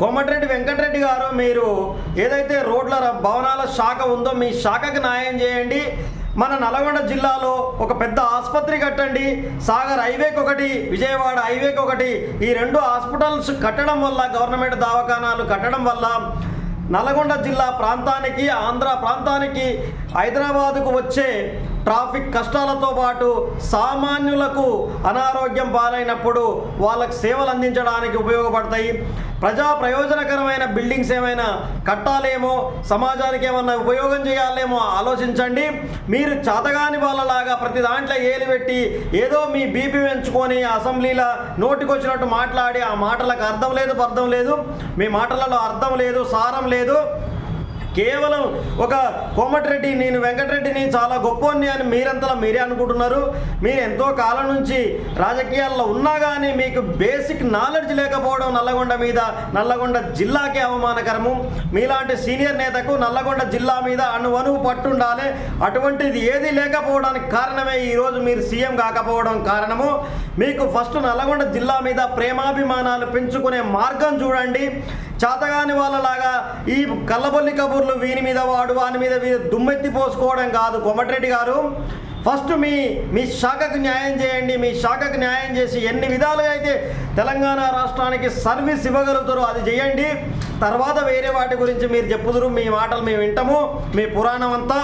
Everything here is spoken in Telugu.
కోమటిరెడ్డి వెంకటరెడ్డి గారు మీరు ఏదైతే రోడ్ల భవనాల శాఖ ఉందో మీ శాఖకు న్యాయం చేయండి. మన నల్గొండ జిల్లాలో ఒక పెద్ద ఆసుపత్రి కట్టండి. సాగర్ హైవేకి ఒకటి విజయవాడ హైవేకి ఒకటి. ఈ రెండు హాస్పిటల్స్ కట్టడం వల్ల గవర్నమెంట్ దవాఖానాలు కట్టడం వల్ల నల్గొండ జిల్లా ప్రాంతానికి ఆంధ్ర ప్రాంతానికి హైదరాబాదుకు వచ్చే ట్రాఫిక్ కష్టాలతో పాటు సామాన్యులకు అనారోగ్యం పాలైనప్పుడు వాళ్ళకు సేవలు అందించడానికి ఉపయోగపడతాయి. ప్రజా ప్రయోజనకరమైన బిల్డింగ్స్ ఏమైనా కట్టాలేమో సమాజానికి ఏమన్నా ఉపయోగం చేయాలేమో ఆలోచించండి. మీరు చాతగాని వాళ్ళలాగా ప్రతి దాంట్లో ఏలు పెట్టి ఏదో మీ బీపీ పెంచుకొని అసెంబ్లీలో నోటికొచ్చినట్టు మాట్లాడి ఆ మాటలకు అర్థం లేదు అర్థం లేదు. మీ మాటలలో అర్థం లేదు సారం లేదు. లేదు. కేవలం ఒక కోమటిరెడ్డి నేను వెంకటరెడ్డిని చాలా గొప్పని అని మీరంతలా మీరే అనుకుంటున్నారు. మీరు ఎంతో కాలం నుంచి రాజకీయాల్లో ఉన్నా కానీ మీకు బేసిక్ నాలెడ్జ్ లేకపోవడం నల్లగొండ మీద నల్లగొండ జిల్లాకే అవమానకరము. మీలాంటి సీనియర్ నేతకు నల్లగొండ జిల్లా మీద అణువణువు పట్టుండాలి. అటువంటిది ఏది లేకపోవడానికి కారణమే ఈరోజు మీరు సీఎం కాకపోవడం కారణము. మీకు ఫస్ట్ నల్లగొండ జిల్లా మీద ప్రేమాభిమానాలు పెంచుకునే మార్గం చూడండి. చేతగాని వాళ్ళలాగా ఈ కల్లబొల్లి కబుర్లు వీని మీద వాడు వాని మీద దుమ్మెత్తి పోసుకోవడం కాదు. కోమటిరెడ్డి గారు ఫస్ట్ మీ మీ శాఖకు న్యాయం చేయండి మీ శాఖకు న్యాయం చేసి ఎన్ని విధాలుగా అయితే తెలంగాణ రాష్ట్రానికి సర్వీస్ ఇవ్వగలుగుతారో అది చేయండి. తర్వాత వేరే వాటి గురించి మీరు చెప్పుదురు మీ మాటలు మేము వింటాము. మీ పురాణం అంతా